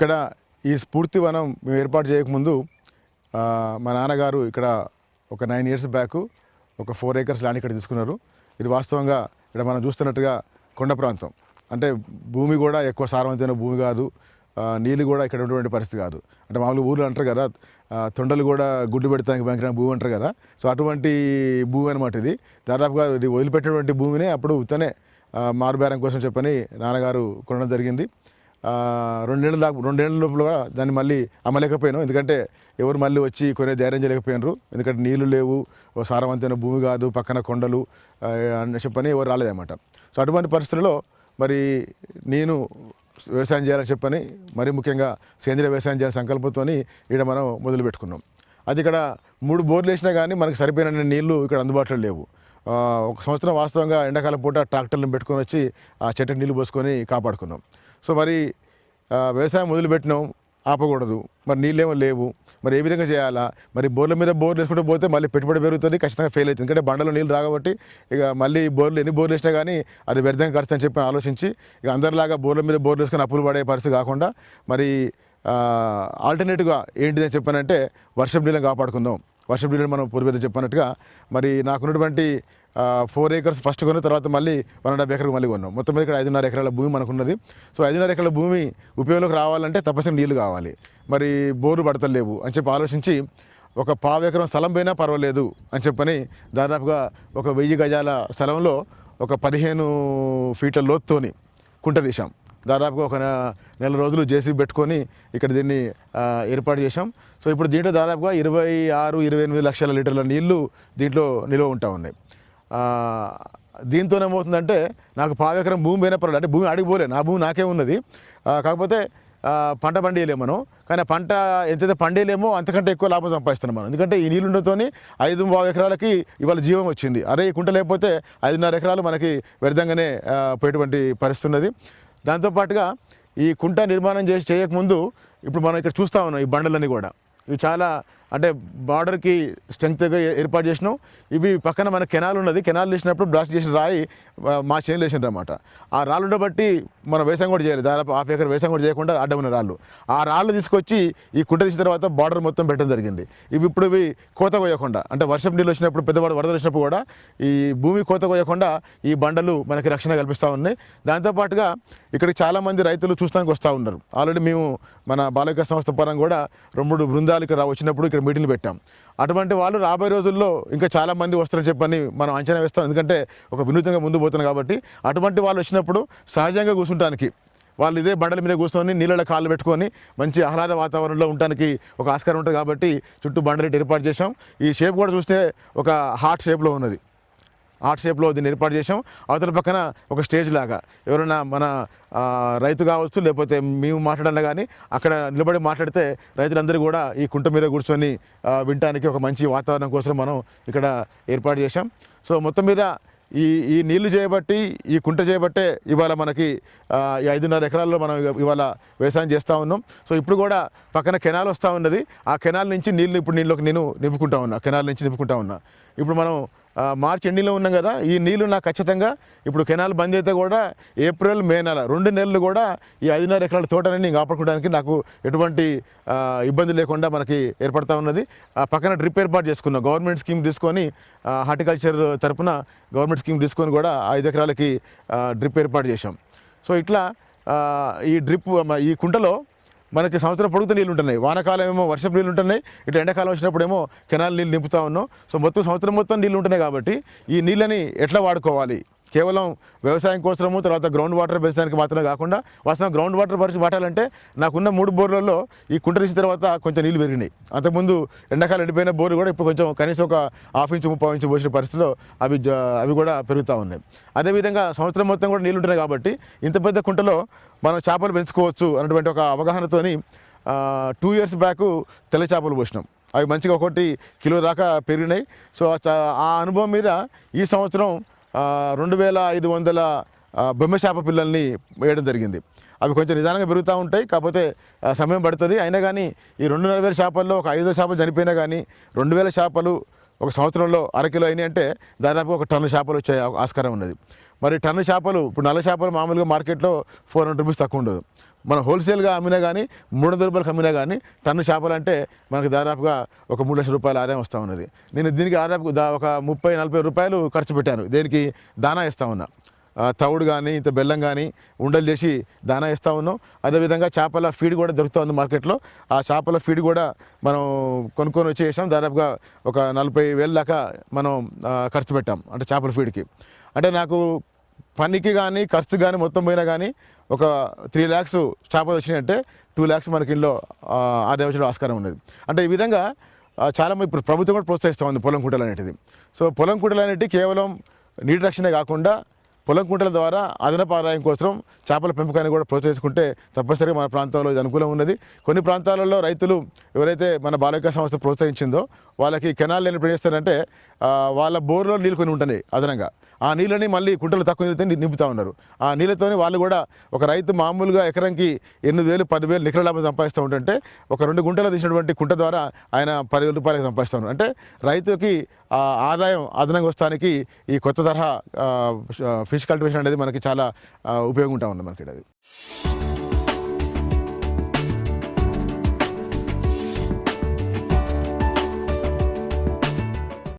ఇక్కడ ఈ స్ఫూర్తి వనం మేము ఏర్పాటు చేయకముందు మా నాన్నగారు ఇక్కడ ఒక నైన్ ఇయర్స్ బ్యాక్ ఒక ఫోర్ ఏకర్స్ ల్యాండ్ ఇక్కడ తీసుకున్నారు. ఇది వాస్తవంగా ఇక్కడ మనం చూస్తున్నట్టుగా కొండ ప్రాంతం. అంటే భూమి కూడా ఎక్కువ సారవంతమైన భూమి కాదు నీళ్ళు కూడా ఇక్కడ ఉన్నటువంటి పరిస్థితి కాదు. అంటే మామూలు ఊర్లు అంటారు కదా తొండలు కూడా గుడ్డు పెడతానికి భయంకరమైన భూమి అంటారు కదా. సో అటువంటి భూమి అనమాట ఇది. దాదాపుగా ఇది వదిలిపెట్టినటువంటి భూమిని అప్పుడు తనే మారుబేరం కోసం చెప్పని నాన్నగారు కొనడం జరిగింది. రెండేళ్ళ దాకా రెండేళ్ళ లోపల కూడా దాన్ని మళ్ళీ అమ్మలేకపోయాను. ఎందుకంటే ఎవరు మళ్ళీ వచ్చి కొనే ధైర్యం చేయలేకపోయినారు. ఎందుకంటే నీళ్ళు లేవు సారవంతమైన భూమి కాదు పక్కన కొండలు అని చెప్పని ఎవరు రాలేదన్నమాట. సో అటువంటి పరిస్థితుల్లో మరి నేను వ్యవసాయం చేయాలని చెప్పని మరి ముఖ్యంగా సేంద్రియ వ్యవసాయం చేయాలని సంకల్పంతో ఇక్కడ మనం మొదలు పెట్టుకున్నాం. అది ఇక్కడ మూడు బోర్లు వేసినా కానీ మనకు సరిపోయిన నీళ్ళు ఇక్కడ అందుబాటులో లేవు. ఒక సంవత్సరం వాస్తవంగా ఎండాకాలం పూట ట్రాక్టర్లను పెట్టుకొని వచ్చి ఆ చెట్టుకి నీళ్ళు పోసుకొని కాపాడుకున్నాం. సో మరి వ్యవసాయం వదిలిపెట్టినాం ఆపకూడదు. మరి నీళ్ళేమో లేవు. మరి ఏ విధంగా చేయాలా? మరి బోర్ల మీద బోర్లు వేసుకుంటూ పోతే మళ్ళీ పెట్టుబడి పెరుగుతుంది ఖచ్చితంగా ఫెయిల్ అవుతుంది. ఎందుకంటే బండలో నీళ్ళు రాబట్టి ఇక మళ్ళీ బోర్లు ఎన్ని బోర్లు వేసినా కానీ అది వ్యర్థంగా ఖర్చు అని చెప్పి ఆలోచించి ఇక అందరిలాగా బోర్ల మీద బోర్లు వేసుకొని అప్పులు పడే పరిస్థితి కాకుండా మరి ఆల్టర్నేటివ్గా ఏంటిదని చెప్పానంటే వర్షం నీళ్ళని కాపాడుకుందాం. వర్షం నీళ్ళని మనం పూర్వీకులు చెప్పినట్టుగా మరి నాకున్నటువంటి ఫోర్ ఏకర్స్ ఫస్ట్ కొన్న తర్వాత మళ్ళీ వన్ అండ్ హాఫ్ ఎకర్కి మళ్ళీ కొన్నాం. మొత్తం మీద ఇక్కడ ఐదున్నర ఎకరాల భూమి మనకున్నది. సో ఐదున్నర ఎకరాల భూమి ఉపయోగంలోకి రావాలంటే తప్పనిసరి నీళ్ళు కావాలి. మరి బోరు పడతలేవు అని చెప్పి ఆలోచించి ఒక పావు ఎకరం స్థలం పోయినా పర్వాలేదు అని చెప్పని దాదాపుగా ఒక వెయ్యి గజాల స్థలంలో ఒక పదిహేను ఫీట్ల లోతుతోని కుంట తీసాం దాదాపుగా ఒక నెల రోజులు జేసీ పెట్టుకొని ఇక్కడ దీన్ని ఏర్పాటు చేసాం సో ఇప్పుడు దీంట్లో దాదాపుగా ఇరవై ఆరు ఇరవై ఎనిమిది లక్షల లీటర్ల నీళ్ళు దీంట్లో నిల్వ ఉంటా ఉన్నాయి. దీంతోనేమవుతుందంటే దీంతో ఏమవుతుందంటే నాకు పావెకరం ఎకరం భూమి పోయినా అంటే భూమి అడిగిపోలే నా భూమి నాకే ఉన్నది. కాకపోతే పంట పండియలేము మనం. కానీ ఆ పంట ఎంతైతే పండేయలేమో అంతకంటే ఎక్కువ లాభం సంపాదిస్తున్నాం మనం. ఎందుకంటే ఈ నీళ్ళుండతో ఐదు పావు ఎకరాలకి ఇవాళ జీవం వచ్చింది. అదే ఈ కుంట లేకపోతే ఐదున్నర ఎకరాలు మనకి వ్యర్థంగానే పోయేటువంటి పరిస్థితి ఉన్నది. దాంతోపాటుగా ఈ కుంట నిర్మాణం చేసి చేయకముందు ఇప్పుడు మనం ఇక్కడ చూస్తూ ఉన్నాం ఈ బండలన్నీ కూడా. ఇవి చాలా అంటే బార్డర్కి స్ట్రెంగ్త్గా ఏర్పాటు చేసినాం. ఇవి పక్కన మన కెనాల్ ఉన్నది. కెనాల్ వేసినప్పుడు బ్లాస్ట్ చేసిన రాయి మా చేనులు వేసిండ్రు అనమాట ఆ రాళ్ళు ఉండబట్టి మనం వ్యవసాయం కూడా చేయాలి. దాదాపు హాఫ్ ఎకర్ వ్యవసాయం కూడా చేయకుండా అడ్డం ఉన్న రాళ్ళు. ఆ రాళ్ళు తీసుకొచ్చి ఈ కుంట తీసిన తర్వాత బార్డర్ మొత్తం పెట్టడం జరిగింది. ఇవి ఇప్పుడు ఇవి కోత కోయకుండా అంటే వర్షం నీళ్ళు వచ్చినప్పుడు పెద్దవాడు వరదలు వచ్చినప్పుడు కూడా ఈ భూమి కోత కోయకుండా ఈ బండలు మనకి రక్షణ కల్పిస్తూ ఉన్నాయి. దాంతోపాటుగా ఇక్కడ చాలామంది రైతులు చూస్తానికి వస్తూ ఉన్నారు. ఆల్రెడీ మేము మన బాలిక సంస్థ పరంగా కూడా రెండు బృందాలు ఇక్కడ వచ్చినప్పుడు ఇక్కడ మీటింగ్లు పెట్టాం. అటువంటి వాళ్ళు రాబోయే రోజుల్లో ఇంకా చాలామంది వస్తారని చెప్పని మనం అంచనా వేస్తాం. ఎందుకంటే ఒక వినూత్నంగా ముందు పోతున్నాం కాబట్టి అటువంటి వాళ్ళు వచ్చినప్పుడు సహజంగా కూర్చుంటానికి వాళ్ళు ఇదే బండల మీద కూర్చొని నీళ్ళ కాళ్ళు పెట్టుకొని మంచి ఆహ్లాద వాతావరణంలో ఉండడానికి ఒక ఆస్కారం ఉంటుంది కాబట్టి చుట్టూ బండలు ఏర్పాటు చేసాం ఈ షేప్ కూడా చూస్తే ఒక హార్ట్ షేప్లో ఉన్నది. ఆర్ట్ షేప్లో దీన్ని ఏర్పాటు చేసాం అవతల పక్కన ఒక స్టేజ్ లాగా. ఎవరైనా మన రైతు కావచ్చు లేకపోతే మేము మాట్లాడాలి కానీ అక్కడ నిలబడి మాట్లాడితే రైతులందరూ కూడా ఈ కుంట మీద కూర్చొని వినటానికి ఒక మంచి వాతావరణం కోసం మనం ఇక్కడ ఏర్పాటు చేసాం సో మొత్తం మీద ఈ ఈ నీళ్ళు చేయబట్టి ఈ కుంట చేయబట్టే ఇవాళ మనకి ఈ ఐదున్నర ఎకరాల్లో మనం ఇవాళ వ్యవసాయం చేస్తూ ఉన్నాం. సో ఇప్పుడు కూడా పక్కన కెనాల్ వస్తూ ఉన్నది. ఆ కెనాల్ నుంచి నీళ్ళు ఇప్పుడు నీళ్ళకి నేను నింపుకుంటా ఉన్నా కెనాల్ నుంచి నింపుకుంటా ఉన్నా. ఇప్పుడు మనం మార్చి ఎండింగ్లో ఉన్నాం కదా ఈ నీళ్ళు నాకు ఖచ్చితంగా ఇప్పుడు కెనాల్ బంద్ అయితే కూడా ఏప్రిల్ మే నెల రెండు నెలలు కూడా ఈ ఐదున్నర ఎకరాల తోటని నేను కాపాడుకోవడానికి నాకు ఎటువంటి ఇబ్బంది లేకుండా మనకి ఏర్పడతా ఉన్నది. ఆ పక్కన డ్రిప్ ఏర్పాటు చేసుకున్నాం. గవర్నమెంట్ స్కీమ్ తీసుకొని హార్టికల్చర్ తరపున గవర్నమెంట్ స్కీమ్ తీసుకొని కూడా ఐదు ఎకరాలకి డ్రిప్ ఏర్పాటు చేశాం. సో ఇట్లా ఈ డ్రిప్ ఈ కుంటలో మనకి సంవత్సరం పొడుగుతూ నీళ్ళు ఉంటున్నాయి వానకాలం ఏమో వర్షపు నీళ్ళు ఉంటున్నాయి ఇట్లా ఎండాకాలం వచ్చినప్పుడు ఏమో కెనాల్ నీళ్ళు నింపుతా ఉన్నాం. సో మొత్తం సంవత్సరం మొత్తం నీళ్ళు ఉంటున్నాయి కాబట్టి ఈ నీళ్ళని ఎట్లా వాడుకోవాలి? కేవలం వ్యవసాయం కోసము తర్వాత గ్రౌండ్ వాటర్ పెంచడానికి మాత్రమే కాకుండా వాస్తవం గ్రౌండ్ వాటర్ పరిస్థితి పట్టాలంటే నాకున్న మూడు బోర్లలో ఈ కుంట తీసిన తర్వాత కొంచెం నీళ్ళు పెరిగినాయి. అంతకుముందు ఎండాకాలం ఎండిపోయిన బోర్లు కూడా ఇప్పుడు కొంచెం కనీసం ఒక హాఫ్ ఇంచు ముప్పై ఇంచు పోసిన పరిస్థితిలో అవి అవి కూడా పెరుగుతూ ఉన్నాయి. అదేవిధంగా సంవత్సరం మొత్తం కూడా నీళ్ళు ఉంటున్నాయి కాబట్టి ఇంత పెద్ద కుంటలో మనం చేపలు పెంచుకోవచ్చు అన్నటువంటి ఒక అవగాహనతోని టూ ఇయర్స్ బ్యాక్ తెల్ల చేపలు పోసినాం. అవి మంచిగా ఒకటి కిలో దాకా పెరిగినాయి. సో ఆ ఆ అనుభవం మీద ఈ సంవత్సరం రెండు వేల ఐదు వందల బొమ్మశాప బొమ్మ పిల్లల్ని వేయడం జరిగింది. అవి కొంచెం నిదానంగా పెరుగుతూ ఉంటాయి కాకపోతే సమయం పడుతుంది. అయినా కానీ ఈ రెండున్నర వేల చేపల్లో ఒక ఐదు చేపలు చనిపోయినా కానీ రెండు వేల చేపలు ఒక సంవత్సరంలో అరకిలో అయినాయి అంటే దాదాపు ఒక టన్ను చేపలు వచ్చే ఆస్కారం ఉన్నది. మరి టన్ను చేపలు ఇప్పుడు నల్ల చేపలు మామూలుగా మార్కెట్లో ఫోర్ హండ్రెడ్ రూపీస్ తక్కువ ఉండదు. మనం హోల్సేల్గా అమ్మినా కానీ మూడు వందల రూపాయలకు అమ్మినా కానీ టన్ను చేపలు అంటే మనకు దాదాపుగా ఒక మూడు లక్షల రూపాయల ఆదాయం వస్తూ ఉన్నది. నేను దీనికి దాదాపు దా ఒక ముప్పై నలభై రూపాయలు ఖర్చు పెట్టాను. దేనికి? దానా ఇస్తా ఉన్నా. తవుడు కానీ ఇంత బెల్లం కానీ ఉండలు చేసి దానా ఇస్తూ ఉన్నాం. అదేవిధంగా చేపల ఫీడ్ కూడా దొరుకుతూ ఉంది మార్కెట్లో. ఆ చేపల ఫీడ్ కూడా మనం కొనుక్కొని వచ్చేసాం దాదాపుగా ఒక నలభై వేల దాకా మనం ఖర్చు పెట్టాం. అంటే చేపల ఫీడ్కి. అంటే నాకు పనికి కానీ ఖర్చు కానీ మొత్తం పోయినా కానీ ఒక త్రీ ల్యాక్స్ చేపలు వచ్చినాయంటే టూ ల్యాక్స్ మనకి ఇంట్లో ఆ, ఆదాయం వచ్చే ఆస్కారం ఉన్నది. అంటే ఈ విధంగా చాలామంది చాలా ఇప్పుడు ప్రభుత్వం కూడా ప్రోత్సహిస్తూ ఉంది పొలం కుంటలు అనేటిది. సో పొలం కుంటలు అనేటివి కేవలం నీటి రక్షణే కాకుండా పొలం కుంటల ద్వారా అదనపు ఆదాయం కోసం చేపల పెంపకాన్ని కూడా ప్రోత్సహించుకుంటే తప్పనిసరిగా మన ప్రాంతంలో ఇది అనుకూలం ఉన్నది. కొన్ని ప్రాంతాలలో రైతులు ఎవరైతే మన బాలిక సంస్థ ప్రోత్సహించిందో వాళ్ళకి కెనాల్ లేని ఏం చేస్తారంటే వాళ్ళ బోర్లో నీళ్ళు కొన్ని ఉంటున్నాయి అదనంగా. ఆ నీళ్ళని మళ్ళీ కుంటలు తక్కువ నీళ్ళతో నింపుతా ఉన్నారు. ఆ నీళ్ళతోనే వాళ్ళు కూడా ఒక రైతు మామూలుగా ఎకరంకి ఎనిమిది వేలు పదివేలు నికర లాభం సంపాదిస్తూ ఉంటుంటే ఒక రెండు గుంటలు తీసినటువంటి కుంట ద్వారా ఆయన పదివేల రూపాయలకు సంపాదిస్తూ ఉన్నారు. అంటే రైతుకి ఆదాయం అదనంగా వస్తానికి ఈ కొత్త తరహా ఫిష్ కల్టివేషన్ అనేది మనకి చాలా ఉపయోగం ఉంటా ఉంది మనకి అది.